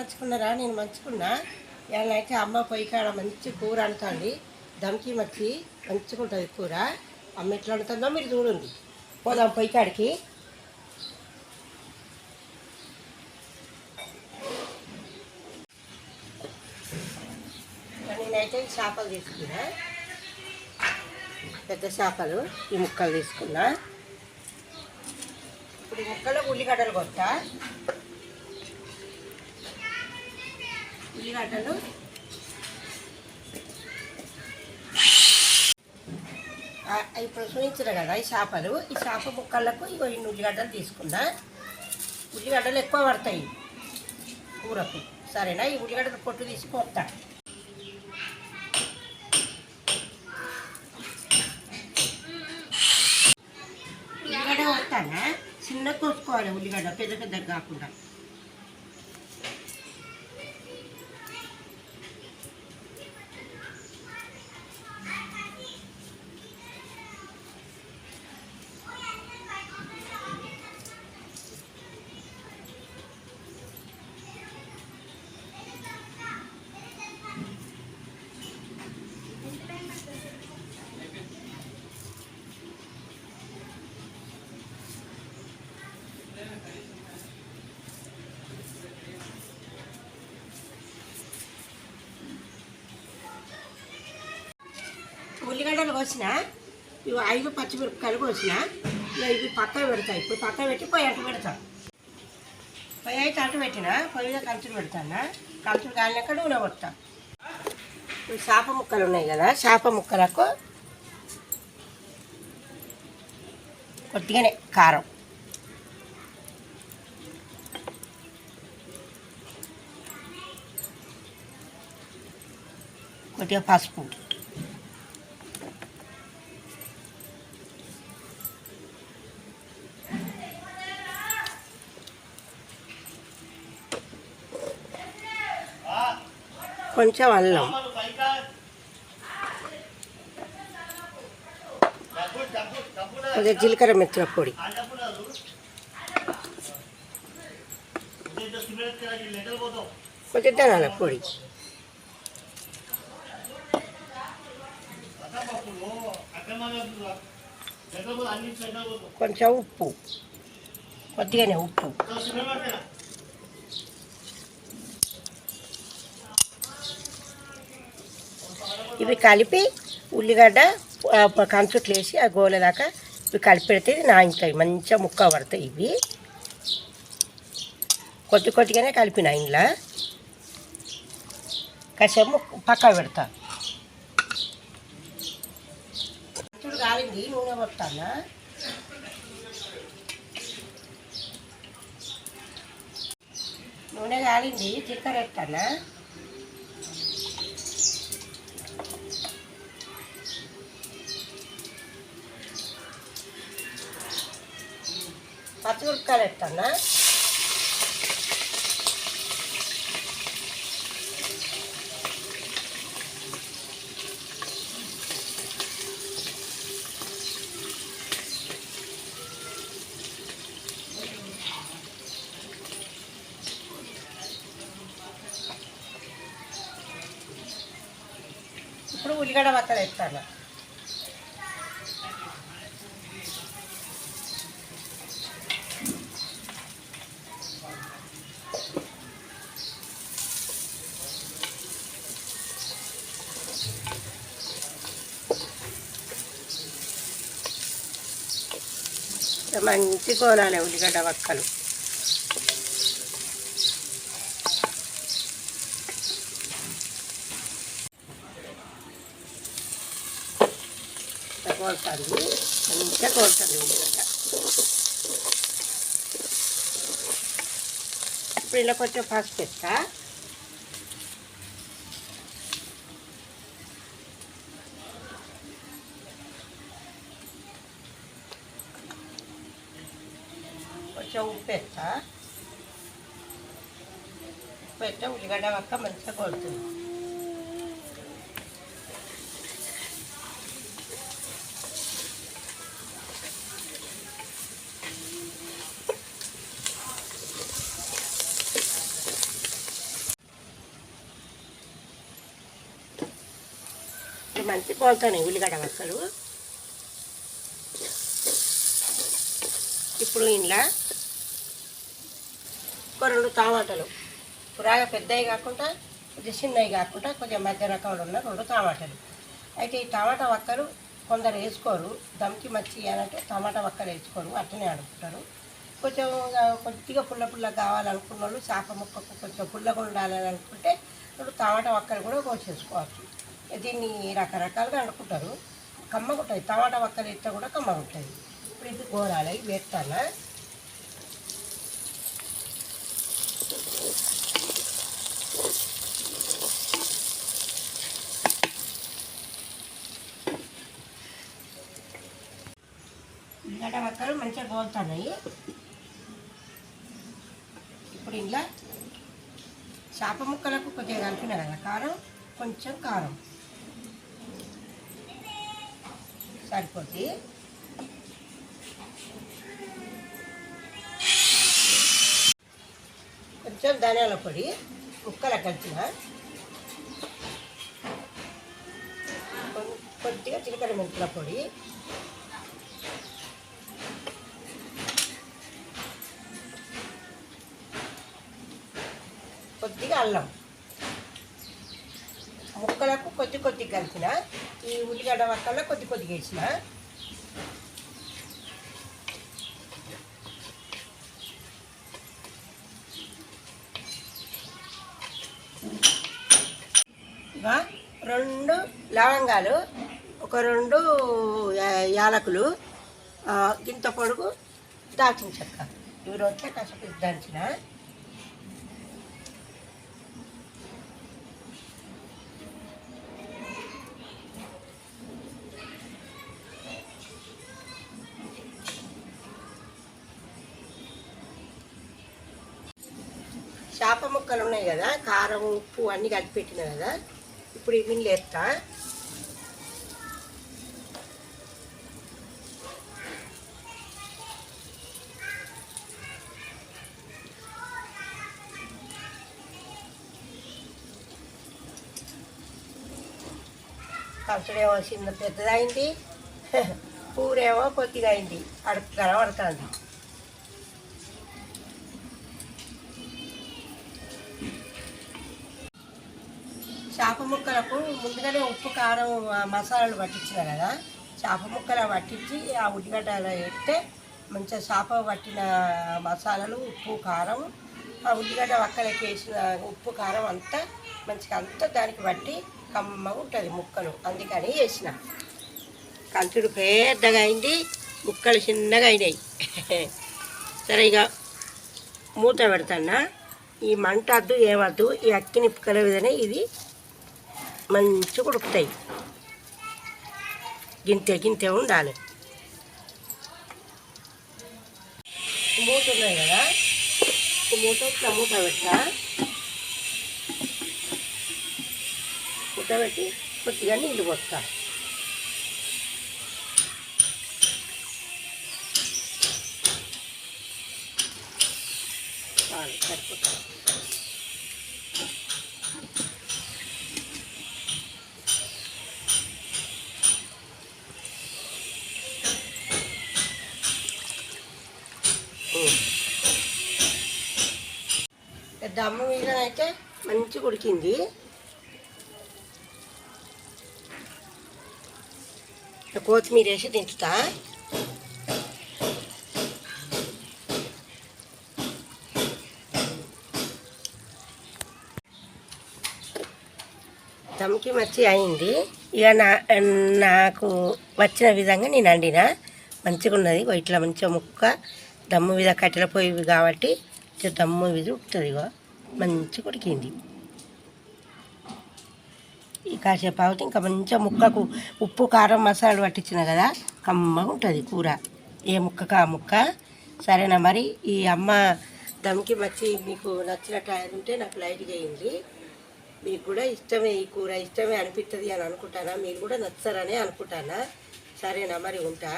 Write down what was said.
మర్చుకున్నారా నేను మంచుకున్నా. ఇలా అయితే అమ్మ పొయ్యి కాడ మంచి కూర అంటుంది. దమ్కి మచ్చి మంచిగా ఉంటుంది కూర. అమ్మ ఎట్లా ఉంటుందో మీరు చూడండి. పోదాం పొయ్యి కాడికి. నేనైతే చేపలు తీసుకున్నా. పెద్ద చేపలు ఈ ముక్కలు తీసుకున్నా. ఇప్పుడు ఈ ముక్కలు ఉల్లిగడ్డలు కొట్టా. ఉల్లిగడ్డలు ఇప్పుడు చూపించిన కదా ఈ చేపలు. ఈ చేప ముక్కలకు ఇగో ఇన్ని ఉల్లిగడ్డలు తీసుకున్నా. ఉల్లిగడ్డలు ఎక్కువ పడతాయి కూరకు. సరేనా? ఈ ఉల్లిగడ్డలు పొట్టు తీసి ఉల్లిగడ్డ వస్తానా చిన్న కోసుకోవాలి ఉల్లిగడ్డ పెద్ద పెద్ద కాకుండా. ఉల్లిగడ్డలు కోసిన ఇవి ఐదు పచ్చిమిరపకాయలు కోసిన ఇవి పక్క పెడతా. ఇప్పుడు పక్క పెట్టి పొయ్యి అటు పెడతా. పొయ్యి అయితే అటు పెట్టిన? పొయ్యి కంచులు పెడతాను? కంచులు కాలినాక నూనె కొడతా. ఇప్పుడు చేప ముక్కలు ఉన్నాయి కదా? చేప ముక్కలకు కొద్దిగానే కారం. కొద్దిగా పసుపు. కొంచెం అల్లం. కొద్దిగా జీలకర్ర మెత్తుల పొడి. కొంచెం ధనాల పొడి. కొంచెం ఉప్పు. కొద్దిగానే ఉప్పు. ఇవి కలిపి ఉల్లిగడ్డ కంచుట్లు వేసి ఆ గోల దాకా ఇవి కలిపి పెడితే ఇది మంచిగా ముక్క పడతాయి ఇవి. కొద్ది కొద్దిగానే కలిపిన ఇంట్లో కాసేపు పక్క పెడతా. కాలింది నూనె కొట్టానా నూనె కాలింది చిక్కర ఎత్తానా పచ్చిమిరపకాయలు ఎత్తానా ఇప్పుడు ఉల్లిగడ్డ వత్తలు ఎత్తాను మంచి కోనాలి ఉల్లిగడ్డ వక్కలు. కోరుతుంది మంచిగా కోరుతుంది ఉల్లిగడ్డ. ఇప్పుడు ఇలా కొంచెం పసుపు ఇస్తా కొంచెం ఉప్పు వేస్తా ఉల్లిగడ్డ ఒక్క మంచిగా కొడుతుంది. మంచి పోతాయి ఉల్లిగడ్డ వక్కలు ఇప్పుడు ఇంట్లో ఒక రెండు టమాటాలు పురాగా పెద్దవి కాకుండా కొంచెం చిన్నవి కాకుండా కొంచెం మధ్య రకంలో ఉన్న రెండు టమాటాలు అయితే ఈ టమాటా వక్కలు కొందరు వేసుకోరు. దమ్కి మచ్చి అంటే టమాటా వక్కలు వేసుకోరు. అట్లనే అడుగుతారు. కొంచెం కొద్దిగా పుల్ల పుల్ల కావాలనుకున్న వాళ్ళు చేప ముక్కకు కొంచెం పుల్లగా ఉండాలని అనుకుంటే ఇప్పుడు టమాటా వక్కలు కూడా కోసేసుకోవచ్చు. దీన్ని రకరకాలుగా అనుకుంటారు కమ్మగుంటుంది టమాటా వక్కలు ఇస్తే కూడా కమ్మగుంటుంది ఇప్పుడు ఇది గోరాలి వేస్తానా? ఉల్లిగడ్డ వక్కలు మంచిగా గోలుతున్నాయి ఇప్పుడు ఇంట్లో చేప ముక్కలకు కొద్దిగా కలిపిన కదా కారం కొంచెం కారం. సరిపోద్ది. కొంచెం ధనియాల పొడి ముక్కల కలిపిన. కొద్దిగా చిలకడ ముక్కల పొడి. కొద్దిగా అల్లం. ముక్కలకు కొద్ది కొద్ది కలిపిన. ఈ ఉల్లిగడ్డ వక్కల్లో కొద్ది కొద్దిగా వేసిన. రెండు లవంగాలు ఒక రెండు యాలకులు గింత పొడుగు దాల్చిన చెక్క. ఇవి రొట్టె కష్టపడి దంచిన చేప ముక్కలు ఉన్నాయి కదా కారం ఉప్పు అన్నీ కలిపి పెట్టిన కదా ఇప్పుడు ఇవి లేస్తా కంచుడేమో చిన్న పెద్దదైంది కూరేమో కొద్దిగా అయింది అడుపు కనబడుతుంది చేప ముక్కలకు ముందుగానే ఉప్పు కారం మసాలాలు పట్టించిన కదా. చేప ముక్కలు పట్టించి ఆ ఉల్లిగడ్డలో వేస్తే మంచిగా చేప పట్టిన మసాలాలు ఉప్పు కారం ఆ ఉల్లిగడ్డ వక్కలకి వేసిన ఉప్పు కారం అంతా మంచిగా అంతా దానికి బట్టి కమ్మగా ఉంటుంది ముక్కలు. అందుకని వేసిన. కంచుడు పెద్దగా అయింది ముక్కలు చిన్నగా అయినాయి. సరే ఇక మూత పెడతానా? ఈ మంట వద్దు ఏమద్దు ఈ అక్కి నిప్పుకల విధంగా ఇది మంచిగా ఉడుకుతాయి. గింతే గింతె ఉండాలి. మూత ఉన్నాయి కదా? మూత మూత పెట్టా. మూత పెట్టి కొద్దిగా నీళ్ళు పోస్తా. సరిపోతుంది. దమ్ము మీద అయితే మంచిగా ఉడికింది. కొత్తిమీర వేసి దించుతా. దమ్కి మచ్చి అయింది. ఇక నా నాకు వచ్చిన విధంగా నేను వండిన. మంచిగా ఉన్నది. ఇట్లా మంచిగా ముక్క దమ్ము మీద కట్టెల పొయ్యి కాబట్టి దమ్ము మీద ఉంటుంది మంచి ఉడికింది. ఈ కాసేపు ఆగితే ఇంకా మంచిగా ముక్కకు ఉప్పు కారం మసాలా పట్టించిన కదా కమ్మగా ఉంటుంది కూర. ఏ ముక్కకు ఆ ముక్క? సరేనా మరి? ఈ అమ్మ దమ్కి మచ్చి మీకు నచ్చినట్టు అది ఉంటే నాకు లైట్ చేయండి మీకు కూడా ఇష్టమే ఈ కూర ఇష్టమే అనిపిస్తుంది అని అనుకుంటానా? మీరు కూడా నచ్చారనే అనుకుంటానా? సరేనా మరి ఉంటా.